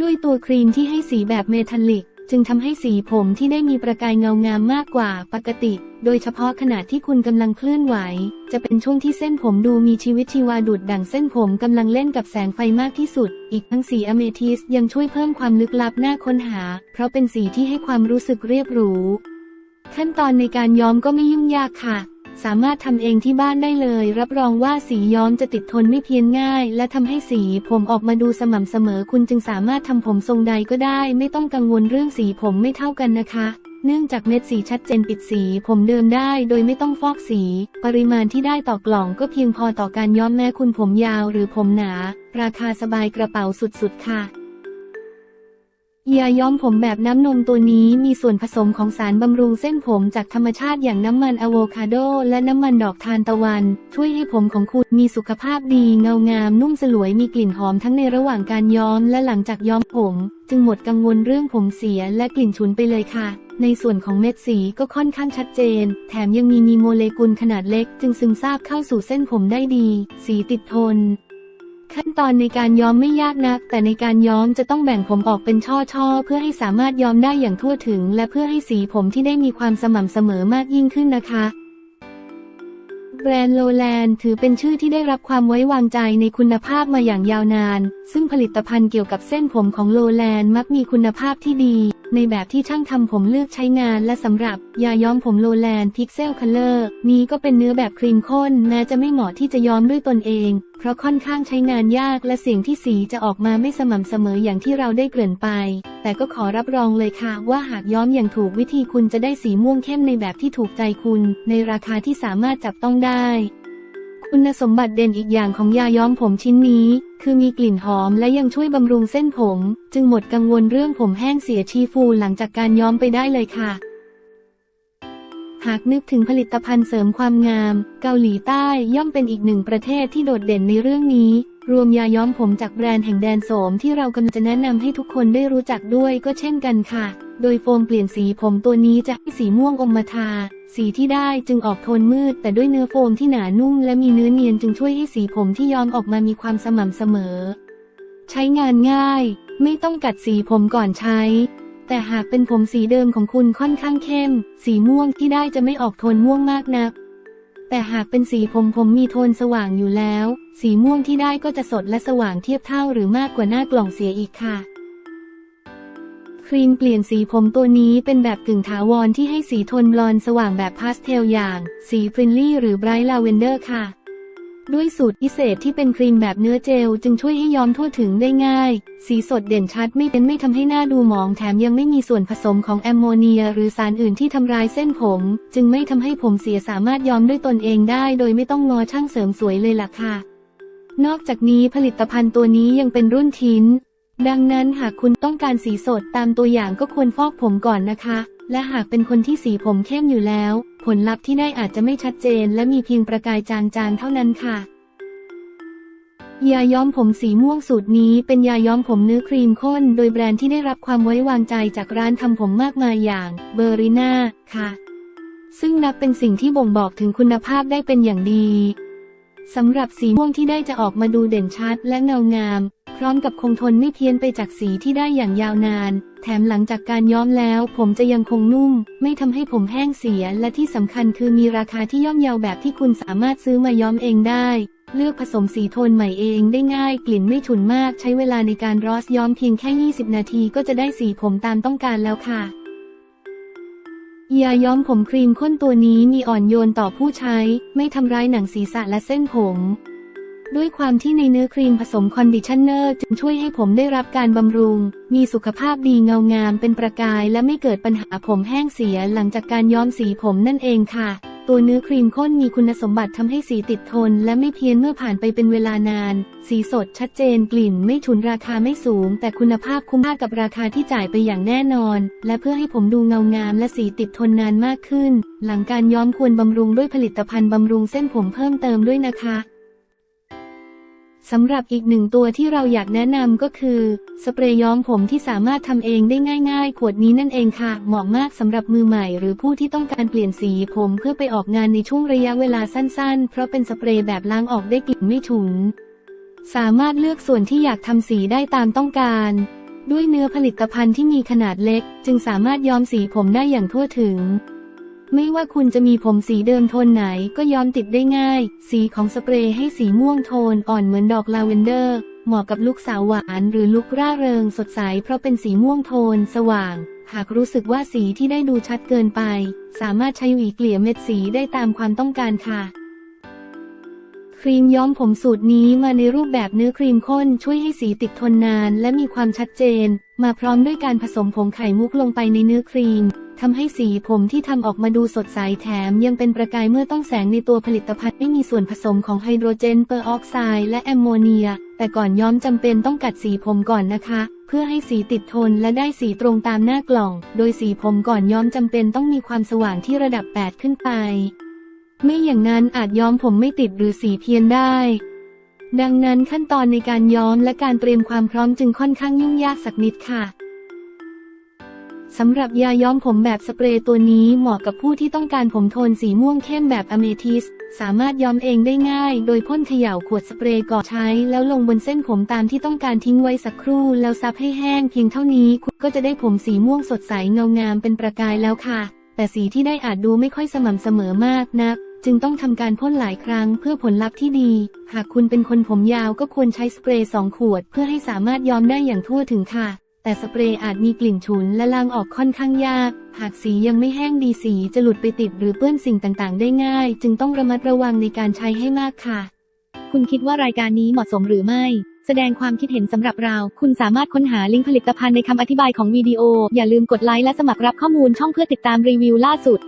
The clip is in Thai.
ด้วยตัวครีมที่ให้สีแบบเมทัลลิก จึงทำให้สีผมที่ได้มีประกายเงางามมากกว่าปกติ โดยเฉพาะขณะที่คุณกำลังเคลื่อนไหว จะเป็นช่วงที่เส้นผมดูมีชีวิตชีวาดุดดั่งเส้นผมกำลังเล่นกับแสงไฟมากที่สุด อีกทั้งสีอเมทิสยังช่วยเพิ่มความลึกลับน่าค้นหา เพราะเป็นสีที่ให้ความรู้สึกเรียบหรูขั้นตอนในการย้อมก็ไม่ยุ่งยากค่ะ สามารถทำเองที่บ้านได้เลย รับรองว่าสีย้อมจะติดทนไม่เพี้ยนง่าย และทำให้สีผมออกมาดูสม่ำเสมอคุณจึงสามารถทำผมทรงใดก็ได้ ไม่ต้องกังวลเรื่องสีผมไม่เท่ากันนะคะเนื่องจากเม็ดสีชัดเจนปิดสีผมเดิมได้โดยไม่ต้องฟอกสี ปริมาณที่ได้ต่อกล่องก็เพียงพอต่อการย้อมแม้คุณผมยาวหรือผมหนา ราคาสบายกระเป๋าสุดๆค่ะ ยาย้อมผมแบบน้ำนมตัวนี้มีส่วนผสมของสารบำรุงเส้นผมจากธรรมชาติอย่างน้ำมันอะโวคาโด และน้ำมันดอกทานตะวัน ช่วยให้ผมของคุณมีสุขภาพดีเงางาม นุ่มสลวยมีกลิ่นหอมทั้งในระหว่างการย้อมและหลังจากย้อมผม จึงหมดกังวลเรื่องผมเสียและกลิ่นฉุนไปเลยค่ะ ในส่วนของเม็ดสีก็ค่อนข้างชัดเจน แถมยังมีมีโมเลกุลขนาดเล็ก จึงซึมซาบเข้าสู่เส้นผมได้ดี สีติดทน ขั้นตอนในการย้อมไม่ยากนัก แต่ในการย้อมจะต้องแบ่งผมออกเป็นช่อๆ เพื่อให้สามารถย้อมได้อย่างทั่วถึง และเพื่อให้สีผมที่ได้มีความสม่ำเสมอมากยิ่งขึ้นนะคะ แบรนด์โลแลนด์ถือเป็นชื่อที่ได้รับความไว้วางใจในคุณภาพมาอย่างยาวนาน ซึ่งผลิตภัณฑ์เกี่ยวกับเส้นผมของโลแลนด์มักมีคุณภาพที่ดี ในแบบที่ช่างทำผมเลือกใช้งาน และสำหรับยาย้อมผมโลแลนด์พิกเซลคัลเลอร์นี้ก็เป็นเนื้อแบบครีมข้นแม้จะไม่เหมาะที่จะย้อมด้วยตนเอง เพราะค่อนข้างใช้งานยากและเสียงที่สีจะออกมาไม่สม่ำเสมออย่างที่เราได้เกริ่นไป แต่ก็ขอรับรองเลยค่ะ ว่าหากย้อมอย่างถูกวิธีคุณจะได้สีม่วงเข้มในแบบที่ถูกใจคุณ ในราคาที่สามารถจับต้องได้ คุณสมบัติเด่นอีกอย่างของยาย้อมผมชิ้นนี้ คือมีกลิ่นหอมและยังช่วยบำรุงเส้นผม จึงหมดกังวลเรื่องผมแห้งเสียชีฟูหลังจากการย้อมไปได้เลยค่ะ หากนึกถึงผลิตภัณฑ์เสริมความงาม เกาหลีใต้ย่อมเป็นอีกหนึ่งประเทศที่โดดเด่นในเรื่องนี้ รวมยาย้อมผมจากแบรนด์แห่งแดนโสมที่เรากำลังจะแนะนำให้ทุกคนได้รู้จักด้วยก็เช่นกันค่ะ โดยโฟมเปลี่ยนสีผมตัวนี้จะสีม่วงอมทา สีที่ได้จึงออกโทนมืด แต่ด้วยเนื้อโฟมที่หนานุ่มและมีเนื้อเนียนจึงช่วยให้สีผมที่ย้อมออกมามีความสม่ำเสมอ ใช้งานง่าย ไม่ต้องกัดสีผมก่อนใช้ แต่หากเป็นผมสีเดิมของคุณค่อนข้างเข้ม สีม่วงที่ได้จะไม่ออกโทนม่วงมากนัก แต่หากเป็นสีผมผมมีโทนสว่างอยู่แล้ว สีม่วงที่ได้ก็จะสดและสว่างเทียบเท่าหรือมากกว่าหน้ากล่องเสียอีกค่ะ ครีมเปลี่ยนสีผมตัวนี้เป็นแบบกึ่งถาวรที่ให้สีโทนบลอนด์สว่างแบบพาสเทลอย่าง สีฟรินลี่หรือไบรท์ลาเวนเดอร์ค่ะ ด้วยสูตรพิเศษที่เป็นครีมแบบเนื้อเจล จึงช่วยให้ย้อมทั่วถึงได้ง่าย สีสดเด่นชัดไม่เป็นไม่ทำให้หน้าดูหมองแถมยังไม่มีส่วนผสมของแอมโมเนีย หรือสารอื่นที่ทำร้ายเส้นผม จึงไม่ทำให้ผมเสียสามารถย้อมด้วยตนเองได้ โดยไม่ต้องงอช่างเสริมสวยเลยล่ะค่ะ นอกจากนี้ผลิตภัณฑ์ตัวนี้ยังเป็นรุ่นทิ้น ดังนั้นหากคุณต้องการสีสดตามตัวอย่างก็ควรฟอกผมก่อนนะคะ และหากเป็นคนที่สีผมเข้มอยู่แล้ว ลลัพธ์ที่ได้อาจจะไม่ชัดเจน และมีเพียงประกายจางๆเท่านั้นค่ะ ยาย้อมผมสีม่วงสูตรนี้เป็นยาย้อมผมเนื้อครีมข้น โดยแบรนด์ที่ได้รับความไว้วางใจจากร้านทำผมมากมายอย่างเบอริน่าค่ะ ซึ่งนับเป็นสิ่งที่บ่งบอกถึงคุณภาพได้เป็นอย่างดีสำหรับสีม่วงที่ได้จะออกมาดูเด่นชัดและเงางาม พร้อมกับคงทนไม่เพี้ยนไปจากสีที่ได้อย่างยาวนาน แถมหลังจากการย้อมแล้ว ผมจะยังคงนุ่ม ไม่ทำให้ผมแห้งเสีย และที่สำคัญคือมีราคาที่ย่อมเยาแบบที่คุณสามารถซื้อมาย้อมเองได้ เลือกผสมสีโทนใหม่เองได้ง่าย กลิ่นไม่ฉุนมาก ใช้เวลาในการรอสย้อมเพียงแค่ 20 นาทีก็จะได้สีผมตามต้องการแล้วค่ะยาย้อมผมครีมข้นตัวนี้มีอ่อนโยนต่อผู้ใช้ ไม่ทำร้ายหนังศีรษะและเส้นผม ด้วยความที่ในเนื้อครีมผสมคอนดิชเนอร์จึงช่วยให้ผมได้รับการบำรุง มีสุขภาพดีเงางามเป็นประกายและไม่เกิดปัญหาผมแห้งเสียหลังจากการย้อมสีผมนั่นเองค่ะ ตัวเนื้อครีมข้นมีคุณสมบัติทำให้สีติดทน และไม่เพี้ยนเมื่อผ่านไปเป็นเวลานาน สีสดชัดเจนกลิ่นไม่ฉุนราคาไม่สูง แต่คุณภาพคุ้มค่ากับราคาที่จ่ายไปอย่างแน่นอน และเพื่อให้ผมดูเงางามและสีติดทนนานมากขึ้น หลังการย้อมควรบำรุงด้วยผลิตภัณฑ์บำรุงเส้นผมเพิ่มเติมด้วยนะคะ สำหรับอีกหนึ่งตัวที่เราอยากแนะนำก็คือ สเปรย์ย้อมผมที่สามารถทำเองได้ง่ายๆ ขวดนี้นั่นเองค่ะ เหมาะมากสำหรับมือใหม่ หรือผู้ที่ต้องการเปลี่ยนสีผมเพื่อไปออกงานในช่วงระยะเวลาสั้นๆ เพราะเป็นสเปรย์แบบล้างออกได้กลิ่นไม่ฉุน สามารถเลือกส่วนที่อยากทำสีได้ตามต้องการ ด้วยเนื้อผลิตภัณฑ์ที่มีขนาดเล็ก จึงสามารถย้อมสีผมได้อย่างทั่วถึง ไม่ว่าคุณจะมีผมสีเดิมโทนไหนก็ย้อมติดได้ง่าย สีของสเปรย์ให้สีม่วงโทนอ่อนเหมือนดอกลาเวนเดอร์ เหมาะกับลุคสาวหวานหรือลุคร่าเริงสดใสเพราะเป็นสีม่วงโทนสว่าง หากรู้สึกว่าสีที่ได้ดูชัดเกินไป สามารถใช้หวีเกลี่ยเม็ดสีได้ตามความต้องการค่ะ ครีมย้อมผมสูตรนี้มาในรูปแบบเนื้อครีมข้นช่วยให้สีติดทนนานและมีความชัดเจน มาพร้อมด้วยการผสมผงไข่มุกลงไปในเนื้อครีมทำให้สีผมที่ทำออกมาดูสดใสแถม ยังเป็นประกายเมื่อต้องแสงในตัวผลิตภัณฑ์ไม่มีส่วนผสมของไฮโดรเจนเปอร์ออกไซด์และแอมโมเนีย แต่ก่อนย้อมจำเป็นต้องกัดสีผมก่อนนะคะ เพื่อให้สีติดทนและได้สีตรงตามหน้ากล่อง โดยสีผมก่อนย้อมจำเป็นต้องมีความสว่างที่ระดับ 8 ขึ้นไป ไม่อย่างนั้นอาจย้อมผมไม่ติดหรือสีเพี้ยนได้ ดังนั้นขั้นตอนในการย้อมและการเตรียมความพร้อมจึงค่อนข้างยุ่งยากสักนิดค่ะสำหรับยาย้อมผมแบบสเปรย์ตัวนี้เหมาะกับผู้ที่ต้องการผมโทนสีม่วงเข้มแบบอเมทิส สามารถย้อมเองได้ง่าย โดยพ่นเขย่าขวดสเปรย์ก่อนใช้ แล้วลงบนเส้นผมตามที่ต้องการทิ้งไว้สักครู่ แล้วซับให้แห้งเพียงเท่านี้คุณก็จะได้ผมสีม่วงสดใสเงางามเป็นประกายแล้วค่ะ แต่สีที่ได้อาจดูไม่ค่อยสม่ำเสมอมากนัก จึงต้องทำการพ่นหลายครั้งเพื่อผลลัพธ์ที่ดี หากคุณเป็นคนผมยาวก็ควรใช้สเปรย์2ขวด เพื่อให้สามารถย้อมได้อย่างทั่วถึงค่ะ แต่สเปรย์อาจมีกลิ่นฉุนและล้างออกค่อนข้างยาก หากสียังไม่แห้งดีสีจะหลุดไปติดหรือเปื้อนสิ่งต่างๆ ได้ง่าย จึงต้องระมัดระวังในการใช้ให้มากค่ะ คุณคิดว่ารายการนี้เหมาะสมหรือไม่ แสดงความคิดเห็นสำหรับเรา คุณสามารถค้นหาลิงก์ผลิตภัณฑ์ในคำอธิบายของวิดีโอ อย่าลืมกดไลค์และสมัครรับข้อมูลช่องเพื่อติดตามรีวิวล่าสุด